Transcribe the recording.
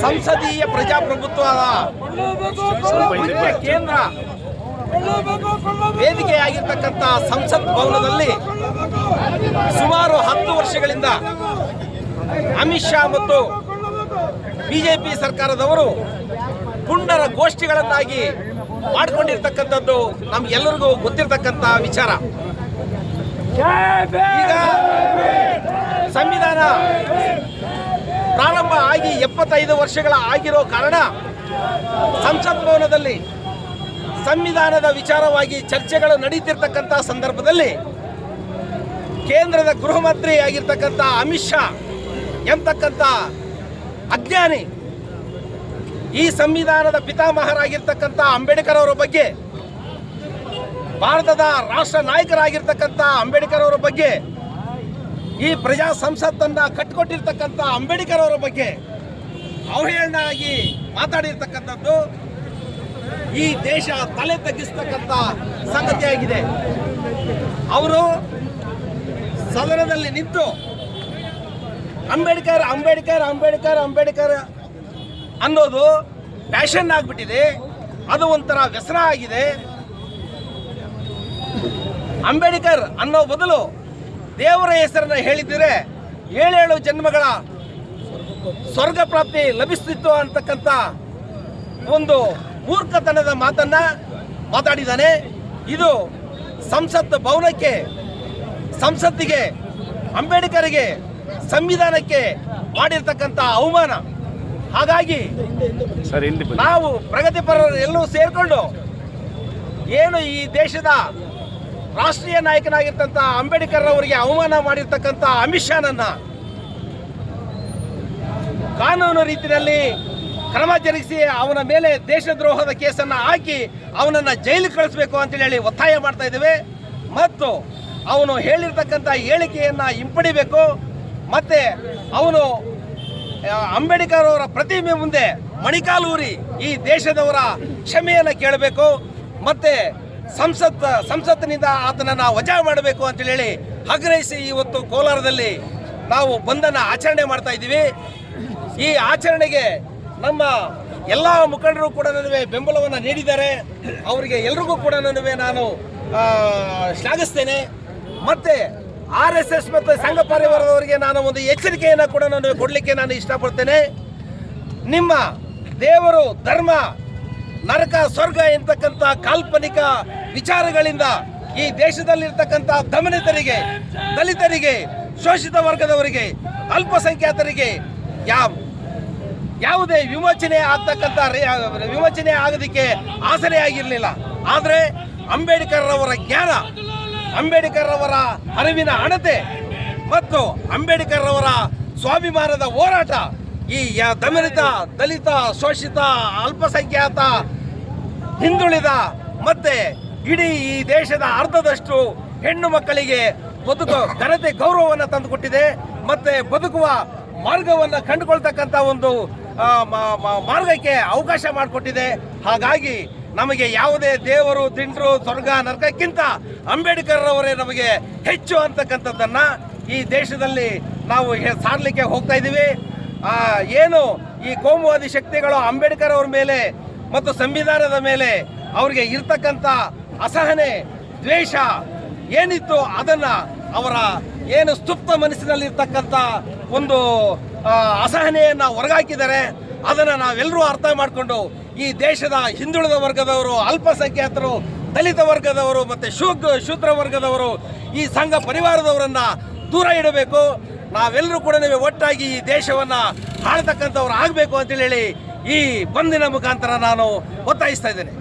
ಸಂಸದೀಯ ಪ್ರಜಾಪ್ರಭುತ್ವದ ಕೇಂದ್ರ ವೇದಿಕೆಯಾಗಿರ್ತಕ್ಕಂಥ ಸಂಸತ್ ಭವನದಲ್ಲಿ ಸುಮಾರು ಹತ್ತು ವರ್ಷಗಳಿಂದ ಅಮಿತ್ ಶಾ ಮತ್ತು ಬಿಜೆಪಿ ಸರ್ಕಾರದವರು ಪುಂಡರ ಗೋಷ್ಠಿಗಳನ್ನಾಗಿ ಮಾಡಿಕೊಂಡಿರ್ತಕ್ಕಂಥದ್ದು ನಮ್ಗೆಲ್ಲರಿಗೂ ಗೊತ್ತಿರತಕ್ಕಂಥ ವಿಚಾರ. ಈಗ ಸಂವಿಧಾನ ಪ್ರಾರಂಭ ಆಗಿ ಎಪ್ಪತ್ತೈದು ವರ್ಷಗಳ ಆಗಿರೋ ಕಾರಣ ಸಂಸತ್ ಭವನದಲ್ಲಿ ಸಂವಿಧಾನದ ವಿಚಾರವಾಗಿ ಚರ್ಚೆಗಳು ನಡೀತಿರ್ತಕ್ಕಂಥ ಸಂದರ್ಭದಲ್ಲಿ ಕೇಂದ್ರದ ಗೃಹ ಮಂತ್ರಿ ಆಗಿರ್ತಕ್ಕಂಥ ಅಮಿತ್ ಶಾ ಎಂತಕ್ಕಂಥ ಅಜ್ಞಾನಿ ಈ ಸಂವಿಧಾನದ ಪಿತಾಮಹರಾಗಿರ್ತಕ್ಕಂಥ ಅಂಬೇಡ್ಕರ್ ಅವರ ಬಗ್ಗೆ, ಭಾರತದ ರಾಷ್ಟ್ರ ನಾಯಕರಾಗಿರ್ತಕ್ಕಂಥ ಅಂಬೇಡ್ಕರ್ ಅವರ ಬಗ್ಗೆ ಈ ಪ್ರಜಾ ಸಂಸತ್ತನ್ನ ಕಟ್ಟಿಕೊಟ್ಟಿರ್ತಕ್ಕಂಥ ಅಂಬೇಡ್ಕರ್ ಅವರ ಬಗ್ಗೆ ಅವಹೇಳನ ಆಗಿ ಮಾತಾಡಿರ್ತಕ್ಕಂಥದ್ದು ಈ ದೇಶ ತಲೆ ತಗ್ಗಿಸ್ತಕ್ಕಂಥ ಸಂಗತಿಯಾಗಿದೆ. ಅವರು ಸದನದಲ್ಲಿ ನಿಂತು ಅಂಬೇಡ್ಕರ್ ಅಂಬೇಡ್ಕರ್ ಅಂಬೇಡ್ಕರ್ ಅಂಬೇಡ್ಕರ್ ಅನ್ನೋದು ಪ್ಯಾಷನ್ ಆಗಿಬಿಟ್ಟಿದೆ. ಅದು ಒಂಥರ ವ್ಯಸನ ಆಗಿದೆ. ಅಂಬೇಡ್ಕರ್ ಅನ್ನೋ ಬದಲು ದೇವರ ಹೆಸರನ್ನ ಹೇಳಿದರೆ ಏಳೇಳು ಜನ್ಮಗಳ ಸ್ವರ್ಗ ಪ್ರಾಪ್ತಿ ಲಭಿಸ್ತಿತ್ತು ಅಂತಕ್ಕಂಥ ಒಂದು ಮೂರ್ಖತನದ ಮಾತನ್ನ ಮಾತಾಡಿದ್ದಾನೆ. ಇದು ಸಂಸತ್ ಭವನಕ್ಕೆ ಸಂಸತ್ತಿಗೆ ಅಂಬೇಡ್ಕರ್ಗೆ ಸಂವಿಧಾನಕ್ಕೆ ಮಾಡಿರ್ತಕ್ಕಂಥ ಅವಮಾನ. ಹಾಗಾಗಿ ನಾವು ಪ್ರಗತಿಪರರು ಎಲ್ಲರೂ ಸೇರ್ಕೊಂಡು ಏನು ಈ ದೇಶದ ರಾಷ್ಟ್ರೀಯ ನಾಯಕನಾಗಿರ್ತಂಥ ಅಂಬೇಡ್ಕರ್ ಅವರಿಗೆ ಅವಮಾನ ಮಾಡಿರ್ತಕ್ಕಂಥ ಅಮಿತ್ ಶಾನನ್ನ ಕಾನೂನು ರೀತಿಯಲ್ಲಿ ಕ್ರಮ ಜರುಗಿಸಿ ಅವನ ಮೇಲೆ ದೇಶದ್ರೋಹದ ಕೇಸನ್ನ ಹಾಕಿ ಅವನನ್ನ ಜೈಲಿಗೆ ಕಳಿಸ್ಬೇಕು ಅಂತೇಳಿ ಹೇಳಿ ಒತ್ತಾಯ ಮಾಡ್ತಾ ಇದ್ದೇವೆ. ಮತ್ತು ಅವನು ಹೇಳಿರ್ತಕ್ಕಂಥ ಹೇಳಿಕೆಯನ್ನು ಹಿಂಪಡಿಬೇಕು. ಮತ್ತೆ ಅವನು ಅಂಬೇಡ್ಕರ್ ಅವರ ಪ್ರತಿಮೆ ಮುಂದೆ ಮಣಿಕಾಲೂರಿ ಈ ದೇಶದವರ ಕ್ಷಮೆಯನ್ನು ಕೇಳಬೇಕು. ಮತ್ತೆ ಸಂಸತ್, ಸಂಸತ್ತಿನಿಂದ ನಾವು ವಜಾ ಮಾಡಬೇಕು ಅಂತೇಳಿ ಆಗ್ರಹಿಸಿ ಇವತ್ತು ಕೋಲಾರದಲ್ಲಿ ನಾವು ಬಂದನ್ನು ಆಚರಣೆ ಮಾಡ್ತಾ ಇದ್ದೀವಿ. ಈ ಆಚರಣೆಗೆ ನಮ್ಮ ಎಲ್ಲ ಮುಖಂಡರು ಕೂಡ ನನಗೆ ಬೆಂಬಲವನ್ನು ನೀಡಿದ್ದಾರೆ. ಅವರಿಗೆ ಎಲ್ರಿಗೂ ಕೂಡ ನನಗೆ ನಾನು ಶ್ಲಾಘಿಸ್ತೇನೆ. ಮತ್ತೆ ಆರ್ ಎಸ್ ಎಸ್ ಮತ್ತು ಸಂಘ ಪರಿವಾರದವರಿಗೆ ನಾನು ಒಂದು ಎಚ್ಚರಿಕೆಯನ್ನು ಕೂಡ ನಾನು ಕೊಡಲಿಕ್ಕೆ ನಾನು ಇಷ್ಟಪಡ್ತೇನೆ. ನಿಮ್ಮ ದೇವರು ಧರ್ಮ ನರಕ, ಸ್ವರ್ಗ ಎಂತಕ್ಕಂಥ ಕಾಲ್ಪನಿಕ ವಿಚಾರಗಳಿಂದ ಈ ದೇಶದಲ್ಲಿರ್ತಕ್ಕಂಥ ದಮನಿತರಿಗೆ ದಲಿತರಿಗೆ, ಶೋಷಿತ ವರ್ಗದವರಿಗೆ, ಅಲ್ಪಸಂಖ್ಯಾತರಿಗೆ ಯಾವ, ಯಾವುದೇ ವಿಮೋಚನೆ ಆಗ್ತಕ್ಕಂಥ ವಿಮೋಚನೆ ಆಗೋದಕ್ಕೆ ಆಸರೆ ಆಗಿರಲಿಲ್ಲ. ಆದರೆ ಅಂಬೇಡ್ಕರ್ ಅವರ ಜ್ಞಾನ ಅಂಬೇಡ್ಕರ್ ಅವರ ಅರಿವಿನ ಹಣತೆ ಮತ್ತು ಅಂಬೇಡ್ಕರ್ ಅವರ ಸ್ವಾಭಿಮಾನದ ಹೋರಾಟ ಈ ದಮನಿತ ದಲಿತ, ಶೋಷಿತ, ಅಲ್ಪಸಂಖ್ಯಾತ ಹಿಂದುಳಿದ ಮತ್ತೆ ಇಡೀ ಈ ದೇಶದ ಅರ್ಧದಷ್ಟು ಹೆಣ್ಣು ಮಕ್ಕಳಿಗೆ ಬದುಕು ಘನತೆ ಗೌರವವನ್ನು ತಂದುಕೊಟ್ಟಿದೆ. ಮತ್ತೆ ಬದುಕುವ ಮಾರ್ಗವನ್ನು ಕಂಡುಕೊಳ್ತಕ್ಕಂಥ ಒಂದು ಮಾರ್ಗಕ್ಕೆ ಅವಕಾಶ ಮಾಡಿಕೊಟ್ಟಿದೆ. ಹಾಗಾಗಿ ನಮಗೆ ಯಾವುದೇ ದೇವರು, ದಿಂಡ್ರು, ಸ್ವರ್ಗ, ನರಕಕ್ಕಿಂತ ಅಂಬೇಡ್ಕರ್ ಅವರೇ ನಮಗೆ ಹೆಚ್ಚು ಅಂತಕ್ಕಂಥದ್ದನ್ನು ಈ ದೇಶದಲ್ಲಿ ನಾವು ಸಾರ್ಲಿಕ್ಕೆ ಹೋಗ್ತಾ ಇದ್ದೀವಿ. ಏನು ಈ ಕೋಮುವಾದಿ ಶಕ್ತಿಗಳು ಅಂಬೇಡ್ಕರ್ ಅವ್ರ ಮೇಲೆ ಮತ್ತು ಸಂವಿಧಾನದ ಮೇಲೆ ಅವರಿಗೆ ಇರ್ತಕ್ಕಂಥ ಅಸಹನೆ, ದ್ವೇಷ ಏನಿತ್ತು ಅದನ್ನ ಅವರ ಏನು ಸ್ತುಪ್ತ ಮನಸ್ಸಿನಲ್ಲಿ ಇರ್ತಕ್ಕಂಥ ಒಂದು ಅಸಹನೆಯನ್ನು ಹೊರಗಾಕಿದ್ದಾರೆ ಅದನ್ನ ನಾವೆಲ್ಲರೂ ಅರ್ಥ ಮಾಡಿಕೊಂಡು ಈ ದೇಶದ ಹಿಂದುಳಿದ ವರ್ಗದವರು, ಅಲ್ಪಸಂಖ್ಯಾತರು, ದಲಿತ ವರ್ಗದವರು ಮತ್ತೆ ಶೂದ್ ಶೂದ್ರ ವರ್ಗದವರು ಈ ಸಂಘ ಪರಿವಾರದವರನ್ನ ದೂರ ಇಡಬೇಕು. ನಾವೆಲ್ಲರೂ ಕೂಡ ಒಟ್ಟಾಗಿ ಈ ದೇಶವನ್ನ ಆಳ್ತಕ್ಕಂಥವ್ರು ಆಗಬೇಕು ಅಂತೇಳಿ ಈ ಬಂದಿನ ಮುಖಾಂತರ ನಾನು ಒತ್ತಾಯಿಸ್ತಾ ಇದ್ದೇನೆ.